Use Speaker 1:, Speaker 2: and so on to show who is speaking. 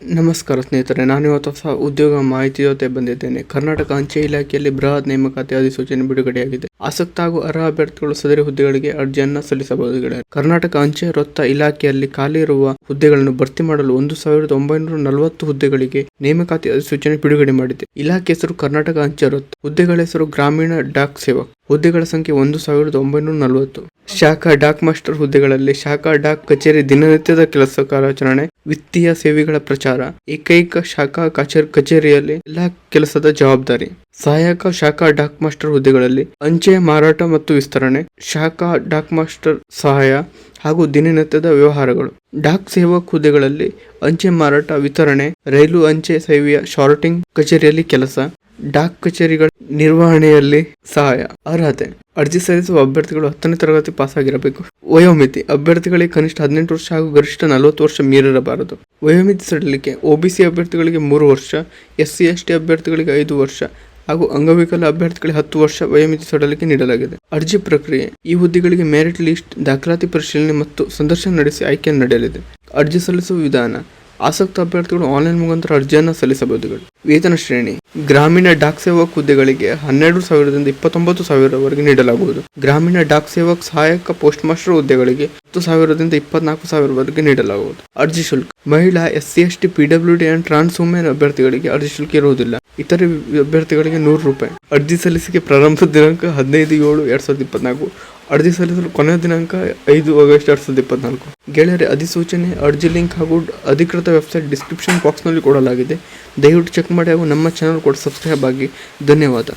Speaker 1: ನಮಸ್ಕಾರ ಸ್ನೇಹಿತರೆ, ನಾನು ಇವತ್ತು ಹೊಸ ಉದ್ಯೋಗ ಮಾಹಿತಿ ಜೊತೆ ಬಂದಿದ್ದೇನೆ. ಕರ್ನಾಟಕ ಅಂಚೆ ಇಲಾಖೆಯಲ್ಲಿ ಬೃಹತ್ ನೇಮಕಾತಿ ಅಧಿಸೂಚನೆ ಬಿಡುಗಡೆಯಾಗಿದೆ. ಆಸಕ್ತ ಹಾಗೂ ಅರ್ಹ ಅಭ್ಯರ್ಥಿಗಳು ಸದರಿ ಹುದ್ದೆಗಳಿಗೆ ಅರ್ಜಿಯನ್ನ ಸಲ್ಲಿಸಬಹುದು ಕರ್ನಾಟಕ ಅಂಚೆ ವೃತ್ತ ಇಲಾಖೆಯಲ್ಲಿ ಖಾಲಿ ಇರುವ ಹುದ್ದೆಗಳನ್ನು ಭರ್ತಿ ಮಾಡಲು ಒಂದು ಸಾವಿರದ ಒಂಬೈನೂರ ನಲವತ್ತು ಹುದ್ದೆಗಳಿಗೆ ನೇಮಕಾತಿ ಅಧಿಸೂಚನೆ ಬಿಡುಗಡೆ ಮಾಡಿದೆ. ಇಲಾಖೆ ಹೆಸರು ಕರ್ನಾಟಕ ಅಂಚೆ ವೃತ್ತ, ಹುದ್ದೆಗಳ ಹೆಸರು ಗ್ರಾಮೀಣ ಡಾಕ್ ಸೇವಕ್, ಹುದ್ದೆಗಳ ಸಂಖ್ಯೆ ಒಂದು ಸಾವಿರದ ಒಂಬೈನೂರ ನಲವತ್ತು. ಶಾಖಾ ಡಾಕ್ ಮಾಸ್ಟರ್ ಹುದ್ದೆಗಳಲ್ಲಿ ಶಾಖಾ ಡಾಕ್ ಕಚೇರಿ ದಿನನಿತ್ಯದ ಕೆಲಸ ಕಾರ್ಯಾಚರಣೆ, ವಿತ್ತೀಯ ಸೇವೆಗಳ ಪ್ರಚಾರ, ಏಕೈಕ ಶಾಖಾ ಕಚೇರಿ ಕಚೇರಿಯಲ್ಲಿ ಎಲ್ಲಾ ಕೆಲಸದ ಜವಾಬ್ದಾರಿ. ಸಹಾಯಕ ಶಾಖಾ ಡಾಕ್ ಮಾಸ್ಟರ್ ಹುದ್ದೆಗಳಲ್ಲಿ ಅಂಚೆ ಮಾರಾಟ ಮತ್ತು ವಿಸ್ತರಣೆ, ಶಾಖಾ ಡಾಕ್ ಮಾಸ್ಟರ್ ಸಹಾಯ ಹಾಗೂ ದಿನನಿತ್ಯದ ವ್ಯವಹಾರಗಳು. ಡಾಕ್ ಸೇವಕ್ ಹುದ್ದೆಗಳಲ್ಲಿ ಅಂಚೆ ಮಾರಾಟ, ವಿತರಣೆ, ರೈಲು ಅಂಚೆ ಸೇವೆಯ ಶಾರ್ಟಿಂಗ್ ಕಚೇರಿಯಲ್ಲಿ ಕೆಲಸ. ಡಾಕ್ ಕಚೇರಿಗಳ ನಿರ್ವಹಣೆಯಲ್ಲಿ ಸಹಾಯ, ಅರ್ಹತೆ, ಅರ್ಜಿ ಸಲ್ಲಿಸುವ ಅಭ್ಯರ್ಥಿಗಳು ಹತ್ತನೇ ತರಗತಿ ಪಾಸ್ ಆಗಿರಬೇಕು ವಯೋಮಿತಿ, ಅಭ್ಯರ್ಥಿಗಳಿಗೆ ಕನಿಷ್ಠ ಹದಿನೆಂಟು ವರ್ಷ ಹಾಗೂ ಗರಿಷ್ಠ ನಲವತ್ತು ವರ್ಷ ಮೀರಿರಬಾರದು. ವಯೋಮಿತಿ ಸಡಿಲಿಕೆ ಒಬಿಸಿ ಅಭ್ಯರ್ಥಿಗಳಿಗೆ ಮೂರು ವರ್ಷ, ಎಸ್ ಸಿ, ಎಸ್ ಟಿ ಅಭ್ಯರ್ಥಿಗಳಿಗೆ ಐದು ವರ್ಷ ಹಾಗೂ ಅಂಗವಿಕಲ ಅಭ್ಯರ್ಥಿಗಳಿಗೆ ಹತ್ತು ವರ್ಷ ವಯೋಮಿತಿ ಸಡಲಿಕೆ ನೀಡಲಾಗಿದೆ. ಅರ್ಜಿ ಪ್ರಕ್ರಿಯೆ, ಈ ಹುದ್ದೆಗಳಿಗೆ ಮೆರಿಟ್ ಲಿಸ್ಟ್, ದಾಖಲಾತಿ ಪರಿಶೀಲನೆ ಮತ್ತು ಸಂದರ್ಶನ ನಡೆಸಿ ಆಯ್ಕೆ ನಡೆಯಲಿದೆ. ಅರ್ಜಿ ಸಲ್ಲಿಸುವ ವಿಧಾನ ಆಸಕ್ತ ಅಭ್ಯರ್ಥಿಗಳು ಆನ್ಲೈನ್ ಮುಖಾಂತರ ಅರ್ಜಿಯನ್ನು ಸಲ್ಲಿಸಬಹುದು. ವೇತನ ಶ್ರೇಣಿ. ಗ್ರಾಮೀಣ ಡಾಕ್ ಸೇವಕ್ ಹುದ್ದೆಗಳಿಗೆ ಹನ್ನೆರಡು ಸಾವಿರದಿಂದ ಇಪ್ಪತ್ತೊಂಬತ್ತು ಸಾವಿರವರೆಗೆ ನೀಡಲಾಗುವುದು. ಗ್ರಾಮೀಣ ಡಾಕ್ ಸೇವಕ್ ಸಹಾಯಕ ಪೋಸ್ಟ್ ಮಾಸ್ಟರ್ ಹುದ್ದೆಗಳಿಗೆ ಹತ್ತು ಸಾವಿರದಿಂದ ಇಪ್ಪತ್ನಾಲ್ಕು ಸಾವಿರವರೆಗೆ ನೀಡಲಾಗುವುದು. ಅರ್ಜಿ ಶುಲ್ಕ. ಮಹಿಳಾ S C S T PW D and trans women ಅಭ್ಯರ್ಥಿಗಳಿಗೆ ಅರ್ಜಿ ಶುಲ್ಕ ಇರುವುದಿಲ್ಲ. ಇತರೆ ಅಭ್ಯರ್ಥಿಗಳಿಗೆ ನೂರು ರೂಪಾಯಿ. ಅರ್ಜಿ ಸಲ್ಲಿಸಿಕೆ ಪ್ರಾರಂಭದ ದಿನಾಂಕ ಹದಿನೈದು ಏಳು ಎರಡ್ ಸಾವಿರದ ಇಪ್ಪತ್ನಾಲ್ಕು. ಅರ್ಜಿ ಸಲ್ಲಿಸಲು ಕೊನೆಯ ದಿನಾಂಕ ಐದು ಆಗಸ್ಟ್ ಎರಡ್ ಸಾವಿರದ ಇಪ್ಪತ್ನಾಲ್ಕು. ಗೆಳೆಯರೆ, ಅಧಿಸೂಚನೆ, ಅರ್ಜಿ ಲಿಂಕ್ ಹಾಗೂ ಅಧಿಕೃತ ವೆಬ್ಸೈಟ್ ಡಿಸ್ಕ್ರಿಪ್ಷನ್ ಬಾಕ್ಸ್ನಲ್ಲಿ ಕೊಡಲಾಗಿದೆ. ದಯವಿಟ್ಟು ಚೆಕ್ ಮಾಡಿ ಹಾಗೂ ನಮ್ಮ ಚಾನಲ್ ಕೂಡ ಸಬ್ಸ್ಕ್ರೈಬ್ ಆಗಿ. ಧನ್ಯವಾದ.